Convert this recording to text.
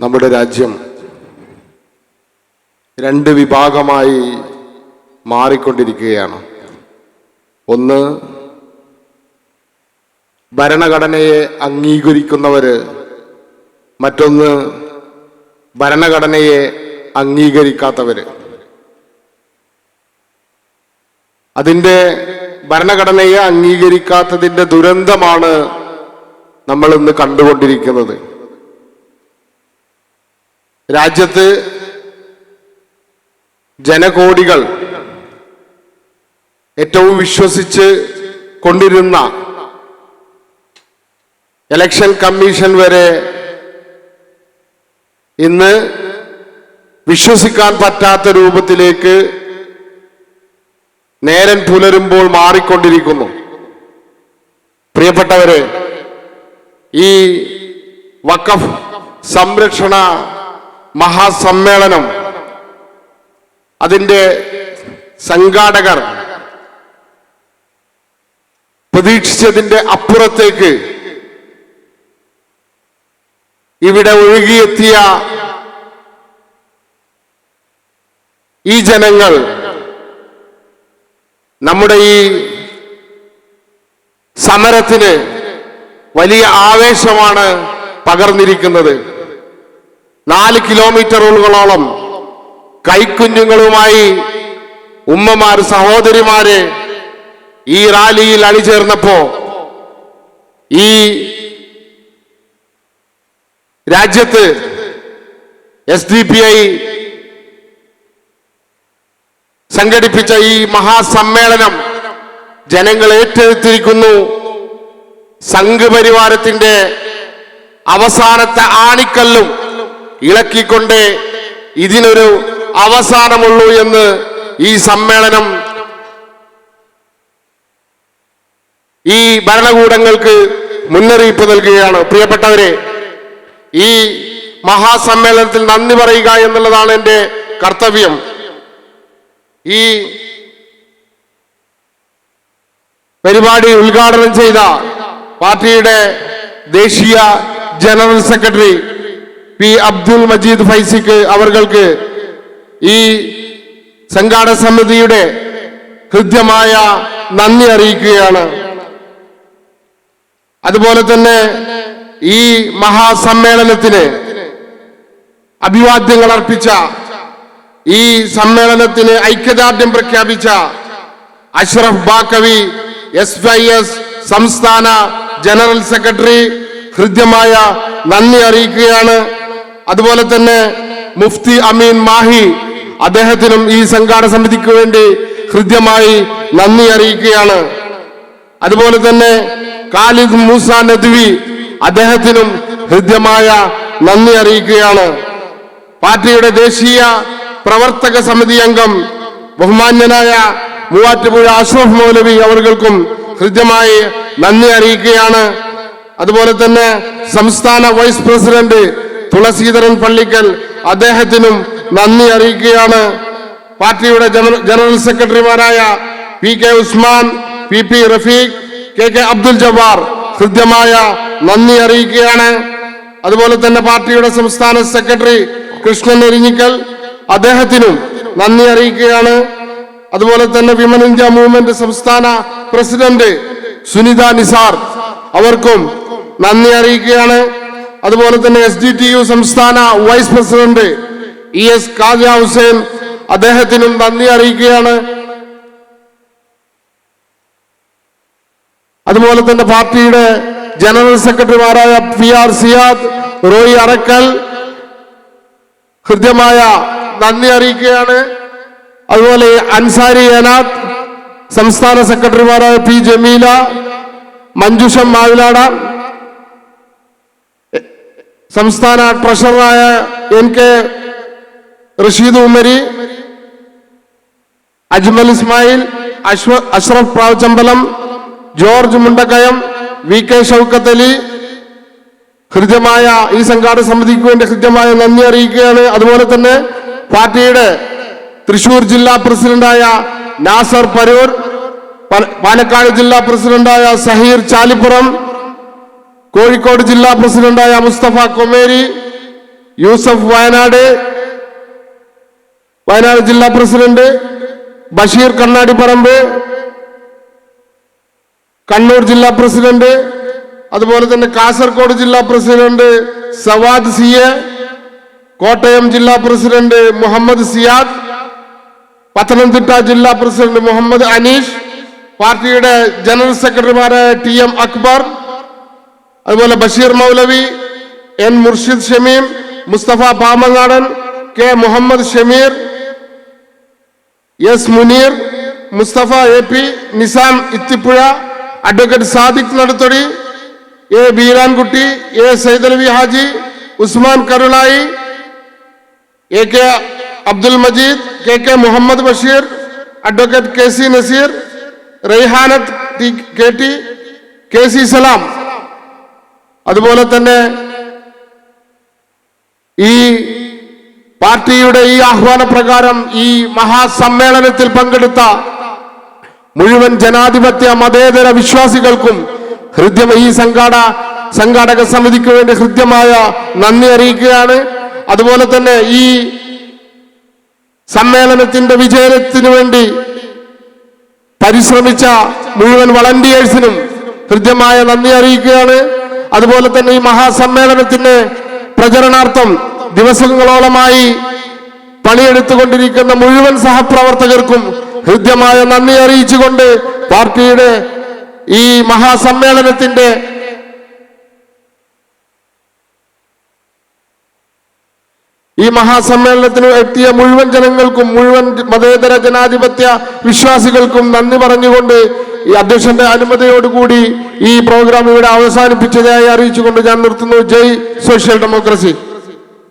നമ്മുടെ രാജ്യം രണ്ട് വിഭാഗമായി മാറിക്കൊണ്ടിരിക്കുകയാണ്. ഒന്ന് ഭരണഘടനയെ അംഗീകരിക്കുന്നവര് മറ്റൊന്ന് ഭരണഘടനയെ അംഗീകരിക്കാത്തവര്. അതിന്റെ ഭരണഘടനയെ അംഗീകരിക്കാത്തതിന്റെ ദുരന്തമാണ് നമ്മൾ ഇന്ന് കണ്ടുകൊണ്ടിരിക്കുന്നത്. രാജ്യത്ത് ജനകോടികൾ ഏറ്റവും വിശ്വസിച്ച് കൊണ്ടിരുന്ന ഇലക്ഷൻ കമ്മീഷൻ വരെ ഇന്ന് വിശ്വസിക്കാൻ പറ്റാത്ത രൂപത്തിലേക്ക് നേരൻ പുലരുമ്പോൾ മാറിക്കൊണ്ടിരിക്കുന്നു. പ്രിയപ്പെട്ടവരെ ഈ വക്കഫ് സംരക്ഷണ മഹാസമ്മേളനം. അതിന്റെ സംഘാടകർ പ്രതീക്ഷിച്ചതിന്റെ അപ്പുറത്തേക്ക് ഇവിടെ ഒഴുകിയെത്തിയ ഈ ജനങ്ങൾ നമ്മുടെ ഈ സമരത്തിന് വലിയ ആവേശമാണ് പകർന്നിരിക്കുന്നത്. നാല് കിലോമീറ്ററുകളോളം കൈക്കുഞ്ഞുങ്ങളുമായി ഉമ്മമാർ സഹോദരിമാര് ഈ റാലിയിൽ അണിചേർന്നപ്പോ ഈ രാജ്യത്ത് എസ് ഡി പി ഐ സംഘടിപ്പിച്ച ഈ മഹാസമ്മേളനം ജനങ്ങൾ ഏറ്റെടുത്തിരിക്കുന്നു. സംഘപരിവാരത്തിന്റെ അവസാനത്തെ ആണിക്കല്ലും ഇളക്കിക്കൊണ്ട് ഇതിനൊരു അവസാനമുള്ളൂ എന്ന് ഈ സമ്മേളനം ഈ ഭരണകൂടങ്ങൾക്ക് മുന്നറിയിപ്പ് നൽകുകയാണ്. പ്രിയപ്പെട്ടവരെ ഈ മഹാസമ്മേളനത്തിൽ നന്ദി പറയുക എന്നുള്ളതാണ് എന്റെ കർത്തവ്യം. ഈ പരിപാടി ഉദ്ഘാടനം ചെയ്ത പാർട്ടിയുടെ ദേശീയ general secretary P Abdul Majeed ഫൈസിക്ക് അവർക്ക് ഈ സംഘാടക സമിതിയുടെ ഹൃദ്യമായ നന്ദി അറിയിക്കുകയാണ്. അതുപോലെ തന്നെ ഈ മഹാസമ്മേളനത്തിന് അഭിവാദ്യങ്ങൾ അർപ്പിച്ച ഈ സമ്മേളനത്തിന് ഐക്യദാർഢ്യം പ്രഖ്യാപിച്ച Ashraf Baqavi S I S സംസ്ഥാന ജനറൽ സെക്രട്ടറി ഹൃദ്യമായ നന്ദി അറിയിക്കുകയാണ്. അതുപോലെ തന്നെ മുഫ്തി അമീൻ മാഹി അദ്ദേഹത്തിനും ഈ സംഘാടന സമിതിക്ക് വേണ്ടി ഹൃദ്യമായി നന്ദി അറിയിക്കുകയാണ്. അതുപോലെ തന്നെ ഖാലിദ് മൂസ നദ്വി അദ്ദേഹത്തിനും ഹൃദ്യമായ നന്ദി അറിയിക്കുകയാണ്. പാർട്ടിയുടെ ദേശീയ പ്രവർത്തക സമിതി അംഗം ബഹുമാന്യനായ മൂവാറ്റുപുഴ അഷ്റഫ് മൗലവി അവർക്കും ഹൃദ്യമായി നന്ദി അറിയിക്കുകയാണ്. അതുപോലെ തന്നെ സംസ്ഥാന വൈസ് പ്രസിഡന്റ് തുളസീധരൻ പള്ളിക്കൽ അദ്ദേഹത്തിനും നന്ദി അറിയിക്കുകയാണ്. പാർട്ടിയുടെ ജനറൽ സെക്രട്ടറിമാരായ P K Usman P P Rafeeq K K Abdul Jabbar ഹൃദ്യമായ നന്ദി അറിയിക്കുകയാണ്. അതുപോലെ തന്നെ പാർട്ടിയുടെ സംസ്ഥാന സെക്രട്ടറി കൃഷ്ണൻ എരിഞ്ഞിക്കൽ അദ്ദേഹത്തിനും നന്ദി അറിയിക്കുകയാണ്. അതുപോലെ തന്നെ വിമൻ ഇന്ത്യ മൂവ്മെന്റ് സംസ്ഥാന പ്രസിഡന്റ് സുനിത നിസാർ അവർക്കും നന്ദി അറിയിക്കുകയാണ്. അതുപോലെ തന്നെ എസ് ഡി ടി യു സംസ്ഥാന vice president E S Kaja Hussain അദ്ദേഹത്തിനും നന്ദി അറിയിക്കുകയാണ്. അതുപോലെ തന്നെ പാർട്ടിയുടെ ജനറൽ സെക്രട്ടറിമാരായ പി ആർ സിയാദ് റോയി അറക്കൽ ഹൃദ്യമായ നന്ദി അറിയിക്കുകയാണ്. അതുപോലെ അൻസാരി ഏനാത്ത് സംസ്ഥാന സെക്രട്ടറിമാരായ പി ജമീല മഞ്ജുഷം മാവിലാട സംസ്ഥാന ട്രഷററായ എൻ കെ റഷീദ് ഉമ്മരി അജ്മൽ ഇസ്മായിൽ അശ്വ Ashraf Pravachambalam George Mundakkayam V K Shoukath Ali. ഹൃദ്യമായ ഈ സംഘാടക സമിതിക്ക് വേണ്ടി ഹൃദ്യമായ നന്ദി അറിയിക്കുകയാണ്. അതുപോലെ തന്നെ പാർട്ടിയുടെ തൃശൂർ ജില്ലാ പ്രസിഡന്റായ നാസർ പരൂർ പാലക്കാട് ജില്ലാ പ്രസിഡന്റായ സഹീർ ചാലിപ്പുറം കോഴിക്കോട് ജില്ലാ പ്രസിഡന്റായ മുസ്തഫ കൊമേരി യൂസഫ് വയനാട് വയനാട് ജില്ലാ പ്രസിഡന്റ് ബഷീർ കണ്ണാടിപ്പറമ്പ് കണ്ണൂർ ജില്ലാ പ്രസിഡന്റ് അതുപോലെ തന്നെ കാസർഗോഡ് ജില്ലാ president Savad C A Kottayam ജില്ലാ പ്രസിഡന്റ് മുഹമ്മദ് സിയാദ് പത്തനംതിട്ട ജില്ലാ പ്രസിഡന്റ് മുഹമ്മദ് അനീഷ് പാർട്ടിയുടെ ജനറൽ സെക്രട്ടറിമാരായ ടി എം അക്ബർ അതുപോലെ Basheer Moulavi N Murshid Shameem Mustafa Pamangadan K Muhammad Shameer S Muneer Mustafa A P Nizam Ithippuzha advocate Sadiq Nadathodi A Beerankutty A Saidalavi Haji Usman Karulai A K Abdul Majeed K K Muhammad Basheer advocate K C Naseer Raihanath K T K C Salam. അതുപോലെ തന്നെ ഈ പാർട്ടിയുടെ ഈ ആഹ്വാന പ്രകാരം ഈ മഹാസമ്മേളനത്തിൽ പങ്കെടുത്ത മുഴുവൻ ജനാധിപത്യ മതേതര വിശ്വാസികൾക്കും ഹൃദ്യം ഈ സംഘാട സംഘാടക സമിതിക്ക് വേണ്ടി ഹൃദ്യമായ നന്ദി അറിയിക്കുകയാണ്. അതുപോലെ തന്നെ ഈ സമ്മേളനത്തിന്റെ വിജയത്തിന് വേണ്ടി പരിശ്രമിച്ച മുഴുവൻ വളണ്ടിയേഴ്സിനും ഹൃദ്യമായ നന്ദി അറിയിക്കുകയാണ്. അതുപോലെ തന്നെ ഈ മഹാസമ്മേളനത്തിന്റെ പ്രചരണാർത്ഥം ദിവസങ്ങളോളമായി പണിയെടുത്തുകൊണ്ടിരിക്കുന്ന മുഴുവൻ സഹപ്രവർത്തകർക്കും ഹൃദ്യമായ നന്ദി അറിയിച്ചുകൊണ്ട് പാർട്ടിയുടെ ഈ മഹാസമ്മേളനത്തിന്റെ ഈ മഹാസമ്മേളനത്തിന് എത്തിയ മുഴുവൻ ജനങ്ങൾക്കും മുഴുവൻ മതേതര ജനാധിപത്യ വിശ്വാസികൾക്കും നന്ദി പറഞ്ഞുകൊണ്ട് ഈ അധ്യക്ഷന്റെ അനുമതിയോടുകൂടി ഈ പ്രോഗ്രാം ഇവിടെ അവസാനിപ്പിച്ചതായി അറിയിച്ചുകൊണ്ട് ഞാൻ നിർത്തുന്നു. ജയ് സോഷ്യൽ ഡെമോക്രസി.